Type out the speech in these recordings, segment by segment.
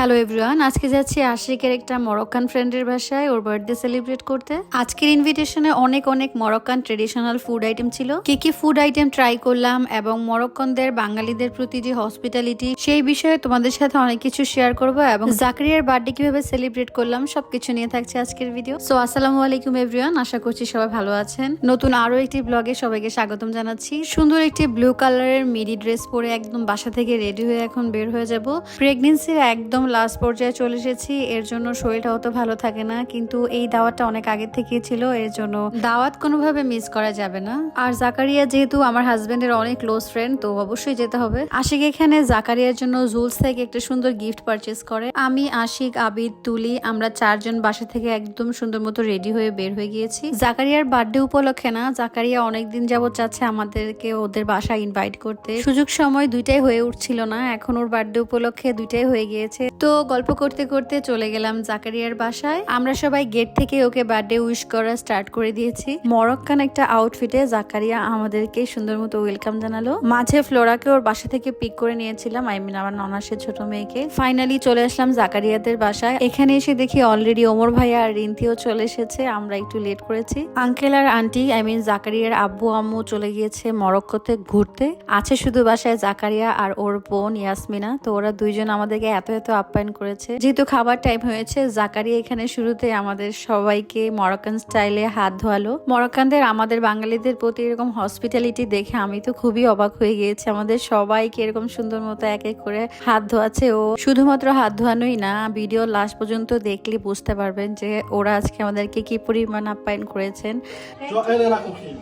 Hello everyone আজকে যাচ্ছি আশিকের একটা মরক্কান ফ্রেন্ডের বাসায়, ওর বার্থডে সেলিব্রেট করতে। আজকের ইনভিটেশনে অনেক অনেক মরক্কান ট্রেডিশনাল ফুড আইটেম ছিল। কি কি ফুড আইটেম ট্রাই করলাম এবং মরক্কানদের বাঙালিদের প্রতি যে হসপিটালিটি সেই বিষয়ে তোমাদের সাথে অনেক কিছু শেয়ার করব এবং জাকরিয়ার বার্থডে কীভাবে সেলিব্রেট করলাম, সবকিছু নিয়ে থাকছে আজকের ভিডিও সো আসসালামু আলাইকুম এভরিওয়ান আশা করছি সবাই ভালো আছেন। নতুন আরও একটি ব্লগে সবাইকে স্বাগতম জানাচ্ছি। সুন্দর একটি ব্লু কালারের মিডি ড্রেস পরে একদম বাসা থেকে রেডি হয়ে এখন বের হয়ে যাব। প্রেগনেন্সির একদম লাস্ট পর্যায়ে চলে এসেছি। এর জন্য শরীরটা অত ভালো থাকে না, কিন্তু এই দাওয়াতটা অনেক আগে থেকে ছিল, এর জন্য দাওয়াত কোনোভাবে মিস করা যাবে না। আর জাকারিয়া যেহেতু আমার হাজবেন্ডের অনেক ক্লোজ ফ্রেন্ড তো অবশ্যই যেতে হবে। আশিক এখানে জাকারিয়ার জন্য জুলস থেকে একটা সুন্দর গিফট পারচেস করে। আমি, আশিক, আবিদ, তুলি, আমরা চারজন বাসা থেকে একদম সুন্দর মতো রেডি হয়ে বের হয়ে গিয়েছি। জাকারিয়ার বার্থডে উপলক্ষে না, জাকারিয়া অনেকদিন যাবৎ চাচ্ছে আমাদেরকে ওদের বাসায় ইনভাইট করতে। সুযোগ সময় দুইটাই হয়ে উঠছিল না, এখন ওর বার্থডে উপলক্ষে দুইটাই হয়ে গিয়েছে। তো গল্প করতে করতে চলে গেলাম জাকারিয়ার বাসায়। আমরা সবাই গেট থেকে ওকে বার্থডে উইশ করা স্টার্ট করে দিয়েছি। মরক্কান একটা আউটফিটে জাকারিয়া আমাদেরকে সুন্দর মতো ওয়েলকাম জানালো। মাঝে ফ্লোরাকে ওর বাসা থেকে পিক করে নিয়েছিলাম আই মিন আমার ননাসের ছোট মেয়েকে। ফাইনালি চলে আসলাম জাকারিয়াদের বাসায়। এখানে এসে দেখি অলরেডি ওমর ভাইয়া আর রিন্তিও চলে এসেছে, আমরা একটু লেট করেছি। আঙ্কেল আর আন্টি আই মিন জাকারিয়ার আব্বু, আম্মু চলে গিয়েছে মরক্কোতে ঘুরতে। আছে শুধু বাসায় জাকারিয়া আর ওর বোন ইয়াসমিনা, তো ওরা দুইজন আমাদেরকে এত এত আপ্যায়ন করেছে যেহেতু খাবার টাইম হয়েছে জাকারি এখানে শুরুতে আমাদের সবাইকে মরক্কান স্টাইলে হাত ধোয়ালো মরক্কানদের আমাদের বাঙালিদের প্রতি এরকম হসপিটালিটি দেখে আমি তো খুবই অবাক হয়ে গিয়েছি আমাদের সবাইকে এরকম সুন্দর মতো এক এক করে হাত ধোয়াচ্ছে ও শুধুমাত্র হাত ধোয়ানোই না ভিডিও লাস্ট পর্যন্ত দেখলে বুঝতে পারবেন যে ওরা আজকে আমাদেরকে কি পরিমাণ আপ্যায়ন করেছেন.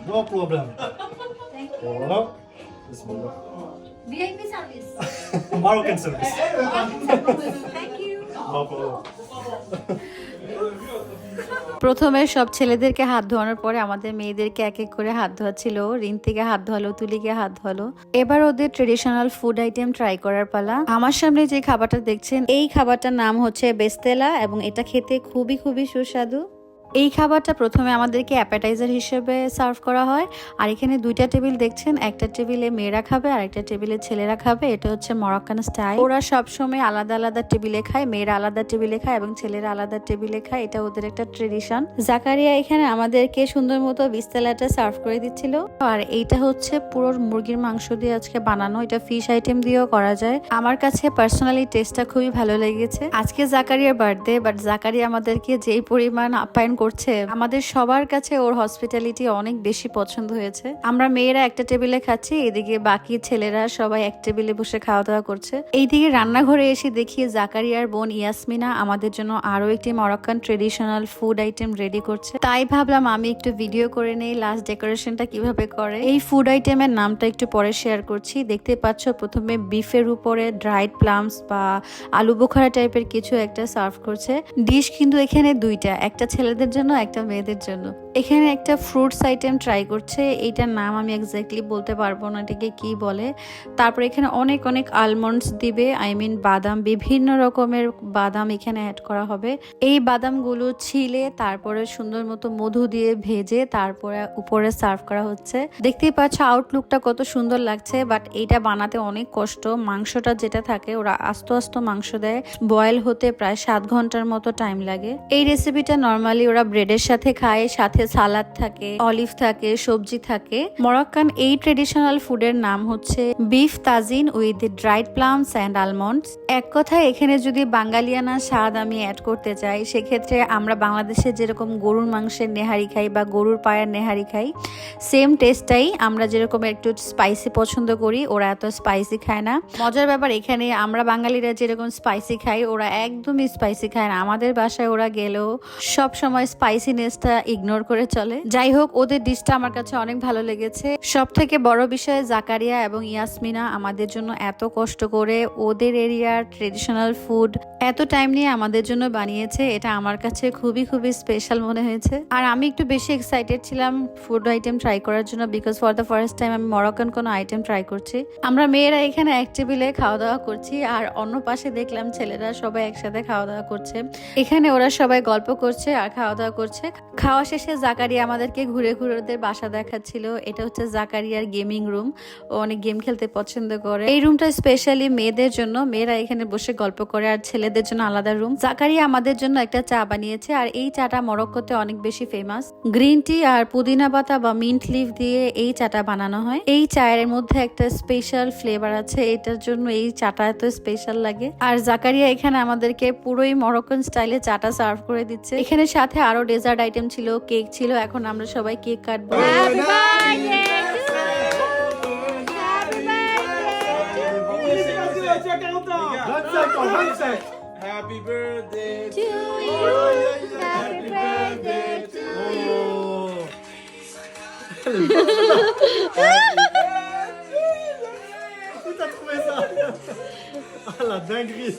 No problem. Voilà. Bismillah. VIP service Moroccan service. Thank you প্রথমে সব ছেলেদেরকে হাত ধোয়ানোর পরে আমাদের মেয়েদেরকে এক এক করে হাত ধোয়াচ্ছিল রিন্তিকে হাত ধোয়ালো তুলিকে হাত ধোয়ালো। এবার ওদের ট্রেডিশনাল ফুড আইটেম ট্রাই করার পালা। আমার সামনে যে খাবারটা দেখছেন এই খাবারটার নাম হচ্ছে বেস্তেলা এবং এটা খেতে খুবই খুবই সুস্বাদু। এই খাবারটা প্রথমে আমাদেরকে অ্যাপাটাইজার হিসেবে সার্ভ করা হয়। আর এখানে দুইটা টেবিল দেখছেন, একটা টেবিলে মেয়েরা খাবে আর একটা টেবিলে ছেলেরা খাবে। এটা হচ্ছে মরক্কান স্টাইল ওরা সবসময় আলাদা আলাদা টেবিলে খায়, মেয়েরা আলাদা টেবিলে খায় এবং ছেলেরা আলাদা টেবিলে খায়। এটা ওদের একটা ট্রেডিশন জাকারিয়া এখানে আমাদেরকে সুন্দর মতো বিস্তালাটা সার্ভ করে দিচ্ছিল। আর এইটা হচ্ছে পুরো মুরগির মাংস দিয়ে আজকে বানানো। এটা ফিশ আইটেম দিয়েও করা যায়। আমার কাছে পার্সোনালি টেস্টটা খুবই ভালো লেগেছে। আজকে জাকারিয়ার বার্থডে বাট জাকারিয়া আমাদেরকে যেই পরিমাণ আপ্যায়ন করছে, আমাদের সবার কাছে ওর হসপিটালিটি অনেক বেশি পছন্দ হয়েছে। আমরা মেয়েরা একটা টেবিলে খাচ্ছি, এদিকে বাকি ছেলেরা সবাই এক টেবিলে বসে খাওয়া দাওয়া করছে। এইদিকে রান্নাঘরে এসে দেখি জাকারিয়ার বোন ইয়াসমিনা আমাদের জন্য আরও একটি Moroccan traditional food item ready করছে। তাই ভাবলাম আমি একটু ভিডিও করে নেই লাস্ট ডেকোরেশনটা কীভাবে করে। এই ফুড আইটেমের নামটা একটু পরে শেয়ার করছি। দেখতে পাচ্ছ প্রথমে বিফের উপরে ড্রাইড প্লামস বা আলু বোখারা টাইপের কিছু একটা সার্ভ করছে। ডিশ কিন্তু এখানে দুইটা, একটা ছেলেদের জন্য একটা মেয়েদের জন্য। এখানে একটা ফ্রুটস আইটেম ট্রাই করছে। এইটার নাম আমি এক্স্যাক্টলি বলতে পারব না এটাকে কি বলে। তারপর এখানে অনেক অনেক আলমন্ডস দিবে। আই মিন বাদাম, বিভিন্ন রকমের বাদাম এখানে অ্যাড করা হবে। এই বাদামগুলো ছিলে, তারপরে সুন্দর মতো মধু দিয়ে ভেজে, তারপরে উপরে সার্ভ করা হচ্ছে। দেখতেই পাচ্ছ আউটলুকটা কত সুন্দর লাগছে বাট এইটা বানাতে অনেক কষ্ট। মাংসটা যেটা থাকে, ওরা আস্ত আস্ত মাংস দেয়। বয়েল হতে প্রায় সাত ঘণ্টার মতো টাইম লাগে। এই রেসিপিটা নর্মালি ওরা ব্রেডের সাথে খায়, সাথে সালাদ থাকে অলিভ থাকে, সবজি থাকে। মরক্কান এই ট্রেডিশনাল ফুডের নাম হচ্ছে beef tagine with dried plums and almonds এক কথায়, এখানে যদি বাঙালিয়ানা স্বাদ আমি অ্যাড করতে চাই, সেক্ষেত্রে আমরা বাংলাদেশে যেরকম গরুর মাংসের নেহারি খাই বা গরুর পায়ের নেহারি খাই সেম টেস্টটাই আমরা যেরকম একটু স্পাইসি পছন্দ করি, ওরা এত স্পাইসি খায় না। মজার ব্যাপার এখানে, আমরা বাঙালিরা যেরকম স্পাইসি খাই, ওরা একদমই স্পাইসি খায় না। আমাদের বাসায় ওরা গেলেও সব সময় স্পাইসিনেসটা ইগনোর করে চলে। যাই হোক ওদের ডিশটা আমার কাছে অনেক ভালো লেগেছে। সব থেকে বড় বিষয় জাকারিয়া এবং ইয়াসমিনা আমাদের জন্য এত কষ্ট করে ওদের এরিয়ার ট্রেডিশনাল ফুড এত টাইম নিয়ে আমাদের জন্য বানিয়েছে, এটা আমার কাছে খুবই খুবই স্পেশাল মনে হয়েছে। আর আমি একটু বেশি এক্সাইটেড ছিলাম ফুড আইটেম ট্রাই করার জন্য because for the first time আমি মরক্কান কোনো আইটেম ট্রাই করছি। আমরা মেয়েরা এখানে এক টেবিলে খাওয়া দাওয়া করছি আর অন্য পাশে দেখলাম ছেলেরা সবাই একসাথে খাওয়া দাওয়া করছে। এখানে ওরা সবাই গল্প করছে আর খাওয়া দাওয়া করছে। খাওয়া শেষে জাকারিয়া আমাদেরকে ঘুরে ঘুরে ওদের বাসা দেখাচ্ছিল। এটা হচ্ছে জাকারিয়ার গেমিং রুম। ও অনেক গেম খেলতে পছন্দ করে। এই রুমটা স্পেশালি মেয়েদের জন্য। মেয়েরা এখানে বসে গল্প করে আর ছেলেদের জন্য আলাদা রুম। জাকারিয়া আমাদের জন্য একটা চা বানিয়েছে আর এই চাটা মরক্কোতে অনেক বেশি ফেমাস গ্রিন টি আর পুদিনা পাতা বা মিন্ট লিফ দিয়ে এই চাটা বানানো হয়। এই চায়ের মধ্যে একটা স্পেশাল ফ্লেভার আছে। এটার জন্য এই চাটা এত স্পেশাল লাগে। আর জাকারিয়া এখানে আমাদেরকে পুরোই মরক্কন স্টাইলে চাটা সার্ভ করে দিচ্ছে। এখানে সাথে মধ্যে আরও ডেজার্ট আইটেম ছিল কেক ছিল এখন আমরা সবাই কেক কাটবো। Ah la dinguerie.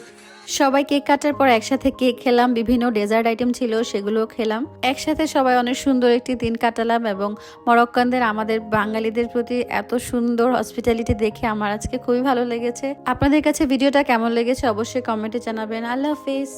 সবাই কেক কাটার পর একসাথে কেক খেলাম, বিভিন্ন ডেজার্ট আইটেম ছিল, সেগুলোও খেলাম। একসাথে সবাই অনেক সুন্দর একটি দিন কাটালাম এবং মরক্কানদের, আমাদের বাঙালিদের প্রতি এত সুন্দর হসপিটালিটি দেখে আমার আজকে খুবই ভালো লেগেছে। আপনাদের কাছে ভিডিওটা কেমন লেগেছে অবশ্যই কমেন্টে জানাবেন। আল্লাহ হাফিজ।